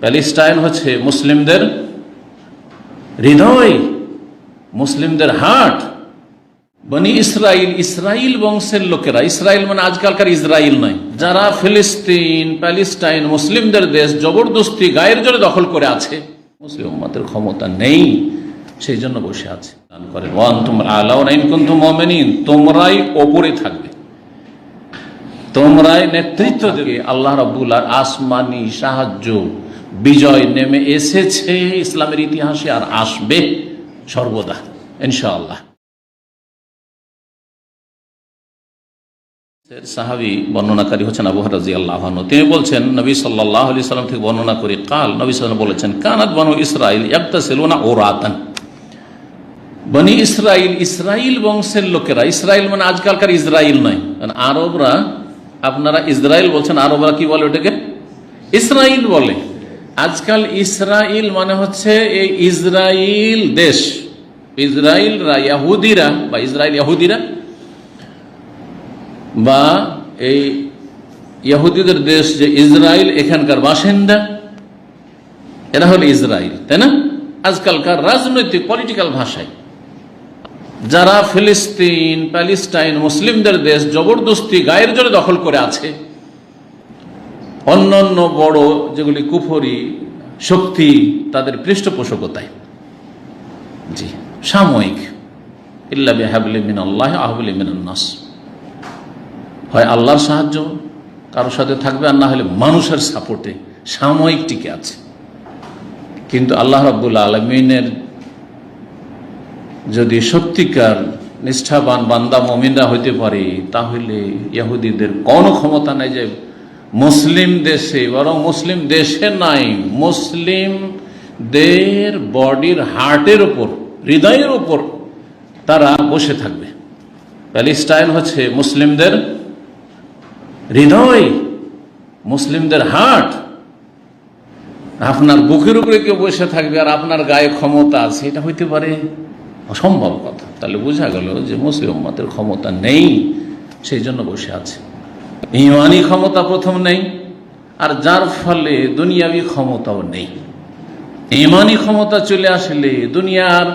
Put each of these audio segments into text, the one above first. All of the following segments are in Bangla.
প্যালেস্টাইন হচ্ছে মুসলিমদের হৃদয়, মুসলিমদের হাট বনি ইসরাইল ইসরাইল বংশের লোকেরা, ইসরাইল মানে আজকালকার ইসরাইল নয়, যারা ফিলিস্তিন, প্যালেস্টাইন, মুসলিমদের দেশ জবরদস্তি গায়ের জোরে দখল করে আছে, মুসলিম উম্মতের ক্ষমতা নেই, সেই জন্য বসে আছে, দান করেন। ওয়ান তোমরা আলাউ নাইন কিন্তু মমেনিন, তোমরাই ওপরে থাকবে। তোমরাই নেতৃত্ব দেবে। আল্লাহ রাব্বুল আর আসমানি সাহায্য বিজয় নেমে এসেছে, ইসলামের ইতিহাসে আর আসবে সর্বদা, ইনশাআল্লাহ। সাহাবি বর্ণনাকারী হচ্ছেন আবু রাজি আল্লাহ তিনি বলছেন, নবী সাল্লাহ আলি সাল্লাম থেকে বর্ণনা করি কাল নবী সাল্লাম বলেছেন, কানাত বানু ইসরাইল একটা ছিল না ও রাতান বনি ইসরাইল ইসরাইল বংশের লোকেরা ইসরাইল মানে আজকালকার ইসরাইল নয় কারণ আরবরা, আপনারা ইসরায়েল বলছেন, আরবরা কি বলে ওটাকে? ইসরাইল বলে। আজকাল ইসরাইল মানে হচ্ছে এই ইসরাইল দেশ। ইসরায়েলরা ইয়াহুদিরা বা ইসরায়েল ইয়াহুদিরা বা এই ইহুদিদের দেশ যে ইসরায়েল এখানকার বাসিন্দা, এরা হলো ইসরায়েল তাই না? আজকালকার রাজনৈতিক পলিটিক্যাল ভাষায়। যারা ফিলিস্তিন, প্যালেস্টাইন, মুসলিমদের দেশ, জবরদস্তি, গায়ের জোরে দখল করে আছে অন্যান্য বড় যেগুলি কুফরি শক্তি তাদের পৃষ্ঠপোষকতায়। জি, সাময়িক। ইল্লা বিহাবলি মিন আল্লাহ আহবলি মিনান্নাস। হয় আল্লাহর সাহায্য কারোর সাথে থাকবে আর না হলে মানুষের সাপোর্টে সাময়িক টিকে আছে। কিন্তু আল্লাহ রাব্বুল আলমিনের যদি সত্যিকার নিষ্ঠাবান বান্দা মমিনরা হইতে পারে, তাহলে ইহুদিদের কোনো ক্ষমতা নাই যে মুসলিম দেশে, বরং মুসলিম দেশে নাই, মুসলিমদের বডির হার্টের ওপর হৃদয়ের ওপর তারা বসে থাকবে। প্যালেস্টাইন হচ্ছে মুসলিমদের হৃদয়, মুসলিমদের হার্ট। আপনার বুকের উপরে কেউ বসে থাকবে আর আপনার গায়ে ক্ষমতা আছে, এটা হইতে পারে অসম্ভব কথা। তাহলে বোঝা গেল যে মুসলিম উম্মতের ক্ষমতা নেই, সেই জন্য বসে আছে। ইমানি ক্ষমতা প্রথম নেই, আর যার ফলে দুনিয়াবি ক্ষমতাও নেই। ইমানি ক্ষমতা চলে আসলে দুনিয়ার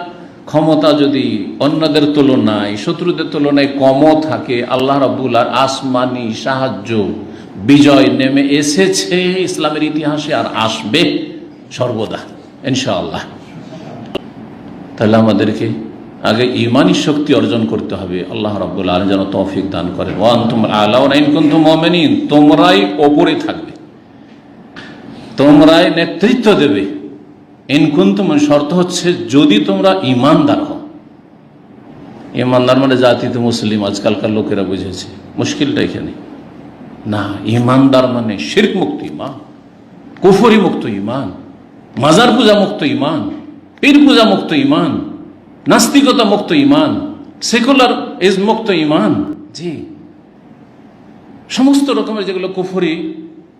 ক্ষমতা যদি অন্যদের তুলনায়, শত্রুদের তুলনায় কমও থাকে, আল্লাহ রাবুল আর আসমানি সাহায্য, বিজয় নেমে এসেছে, ইসলামের ইতিহাসে আর আসবে সর্বদা, ইনশাআল্লাহ। তাহলে আমাদেরকে আগে ইমানি শক্তি অর্জন করতে হবে। আল্লাহ রাব্বুল আলম যেন তৌফিক দান করেন। ওয়ান নাইন কিন্তু মমেনিন। তোমরাই ওপরে থাকবে। তোমরাই নেতৃত্ব দেবে। ইনকুন্তুম শর্ত হচ্ছে যদি তোমরা ইমানদার হও। ইমানদার মানে জাতিতে মুসলিম, আজকালকার লোকেরা বুঝেছে। মুশকিলটা এখানে। না, ইমানদার মানে শির্ক মুক্ত ইমান, কুফরি মুক্ত ইমান, মাজার পূজা মুক্ত ইমান, পীর পূজা মুক্ত ইমান। নাস্তিকতা মুক্ত ইমান সেকুলার ইজ মুক্ত ইমান। জি। সমস্ত রকমের যেগুলো কুফরি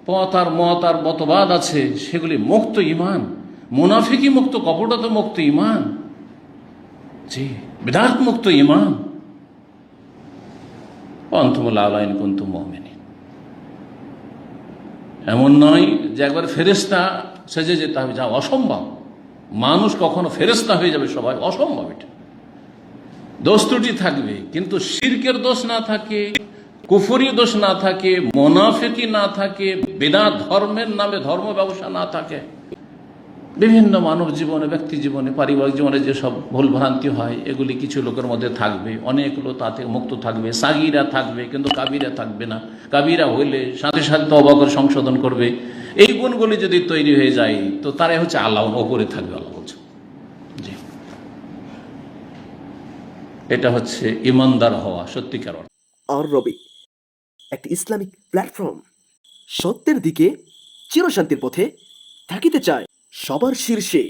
পথ আর মত আর মতবাদ আছে সেগুলি মুক্ত ইমান। মুনাফিকি মুক্ত কপটতা মুক্ত ইমান। জি বিদাত মুক্ত ইমান। অন্তমুল্লা আলাইন কুন্তু মমিনী এমন নয় যে একবার ফেরেস্তা সেজে যেতে হবে যা অসম্ভব। মানুষ কখনো ফেরস্তা হয়ে যাবে সবাই, অসম্ভব এটা। দোষ ত্রুটি থাকবে, কিন্তু শির্কের দোষ না থাকে কুফরি দোষ না থাকে, মোনাফেকি না থাকে বেদা ধর্মের নামে ধর্ম ব্যবসা না থাকে। বিভিন্ন মানব জীবনে, ব্যক্তি জীবনে, পারিবারিক জীবনে যেসব ভুল ভ্রান্তি হয়, এগুলি কিছু লোকের মধ্যে থাকবে। অনেক লোক তা মুক্ত থাকবে। সাগিরা থাকবে, কিন্তু কাবিরা থাকবে না। কাবিরা হইলে সাথে সাথে তবা করে সংশোধন করবে। এই গুণগুলি যদি তৈরি হয়ে যায়, তো তারাই হচ্ছে আল্লাহ ওপরে থাকবে আল্লাহ বলছে। জি। এটা হচ্ছে ইমানদার হওয়া সত্যিকার আর রবি, একটি ইসলামিক প্ল্যাটফর্ম সত্যের দিকে চিরশান্তির পথে থাকিতে চায়। সবার শীর্ষে